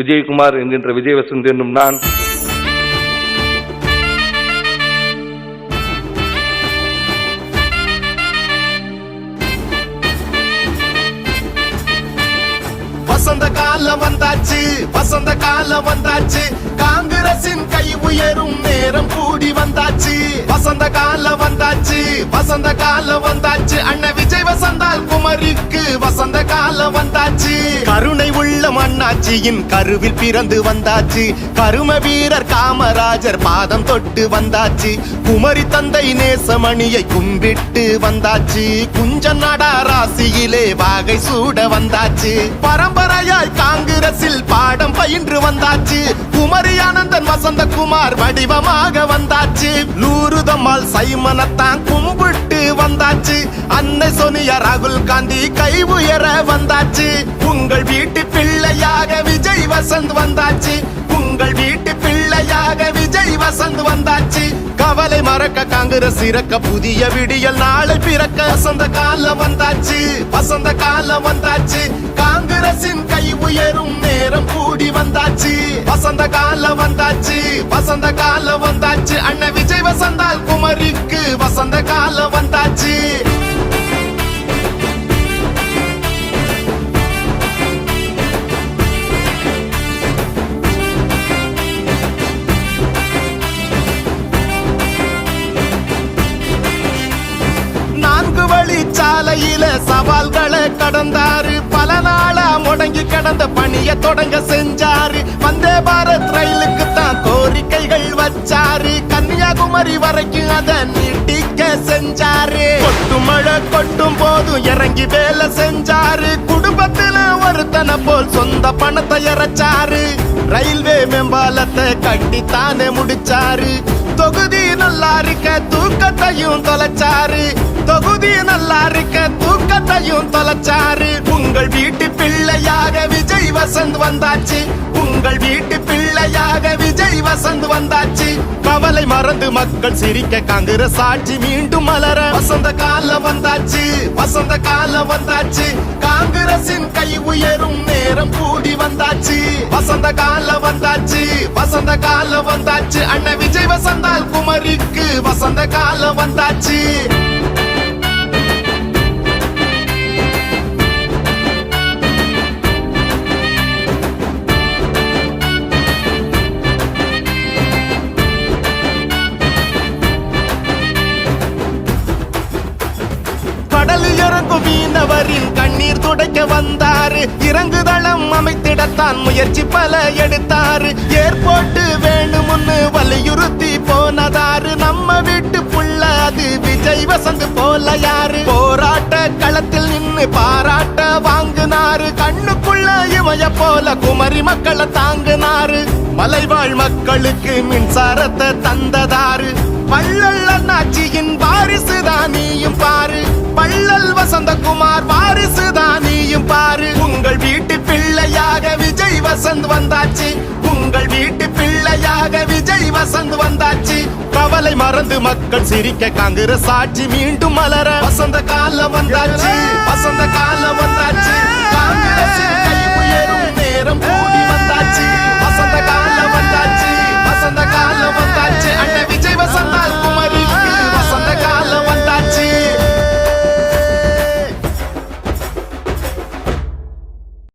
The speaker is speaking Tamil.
விஜயகுமார் என்கின்ற விஜய் வசந்த் என்னும் நான். வசந்த காலம் வந்தாச்சு வசந்த காலம் வந்தாச்சு. காங்கிரசின் கை உயரும் நேரம் கூடி வந்தாச்சு. வசந்த காலம் வந்தாச்சு வசந்த காலம் மண்ணாட்சியின் கருவில் பிறந்து வந்தாச்சு. கரும வீரர் காமராஜர் பாதம் தொட்டு வந்தாச்சு. குமரி தந்தை நேசமணியை கும்பிட்டு வந்தாச்சு. குஞ்ச நாடா ராசியிலே வாகை சூட வந்தாச்சு. பரம்பரையாய் காங்கிரஸில் பாடம் பயின்று வந்தாச்சு. குமரி ஆனந்தன் வசந்தகுமார் வடிவமாக வந்தாச்சு. லூருதம்மாள் சைமனத்தான் கும்பிட்டு வந்தாச்சு. அன்னை சோனியா ராகுல் காந்தி கை உயர வந்தாச்சு. உங்கள் வீட்டு பிள்ளையாக விஜய் வசந்த் வந்தாச்சு. உங்கள் வீட்டு பிள்ளையாக விஜய் வசந்த் வந்தாச்சு. கவலை மறக்க காங்கிரஸ் இறக்க புதிய விடியல் நாளை பிறக்க வசந்த காலம் வந்தாச்சு. வசந்த காலம் வந்தாச்சு. காங்கிரசின் கை உயரும் நேரம் கூடி வந்தாச்சு. வசந்த காலம் வந்தாச்சு. வசந்த காலம் வந்தாச்சு. அண்ணன் விஜய் வசந்தால் குமரிக்கு வசந்த காலம் வேலையில சவால்களை கடந்தாரு. பல நாளா முடங்கி கிடந்த பணிய தொடங்க செஞ்சாரு. வந்தே பாரத் ரயிலுக்கு தான் கோரிக்கைகள் வச்சாரு. கன்னியாகுமரி வரைக்கும் அதை நீட்டிக்க செஞ்சாரு. கொட்டும் மழை கொட்டும் போதும் இறங்கி வேலை செஞ்சாரு. குடும்பத்துல ஒருத்தனை போல் சொந்த பணத்தை இறைச்சாரு. ரயில்வே மேம்பாலத்தை கட்டித்தானே முடிச்சாரு. தொகுதி நல்லா இருக்க தூக்கத்தையும் தொலைச்சாரு. தொகுதி நல்லா இருக்க தூக்கத்தையும் தொலைச்சாரு. உங்கள் வீட்டு பிள்ளையாக விஜய் வசந்த் வந்தாச்சு. உங்கள் வீட்டு பிள்ளையாக விஜய் வசந்த் வந்தாச்சு. கவலை மறந்து மக்கள் சிரிக்க காங்கிரஸ் ஆட்சி மீண்டும் மலர. வசந்த காலம் வந்தாச்சு வசந்த காலம் வந்தாச்சு. காங்கிரசின் கை உயரும் நேரம் கூடி வந்தாச்சு. வசந்த காலம் வந்தாச்சு வசந்த காலம் வந்தாச்சு. அண்ணன் விஜய் வசந்தால் குமரிக்கு வசந்த காலம் வந்தாச்சு. பலரின் கண்ணீர் துடைக்க வந்தாரு. இறங்குதளம் அமைத்திடத்தான் முயற்சி பல எடுத்தாரு. ஏர்போர்ட்டு வேணும்னு வலியுறுத்தி போனதாரு. நம்ம வீட்டு புள்ள அது விஜய் வசந்த் போல யாரு? போராட்ட களத்தில் நின்று பாராட்ட வாங்கினாரு. கண்ணுக்குள்ள இமய போல குமரி மக்களை தாங்கினாரு. மலைவாழ் மக்களுக்கு மின்சாரத்தை தந்ததாரு. பள்ளல் அண்ணாச்சியின் வசந்த் வந்தாச்சு. உங்கள் வீட்டு பிள்ளையாக விஜய் வசந்த் வந்தாச்சு. கவலை மறந்து மக்கள் சிரிக்க காங்கிரஸ் ஆட்சி மீண்டும் மலர. வசந்த காலம் வந்தாச்சு. வசந்த காலம் வந்தாச்சு. காங்கிரஸ்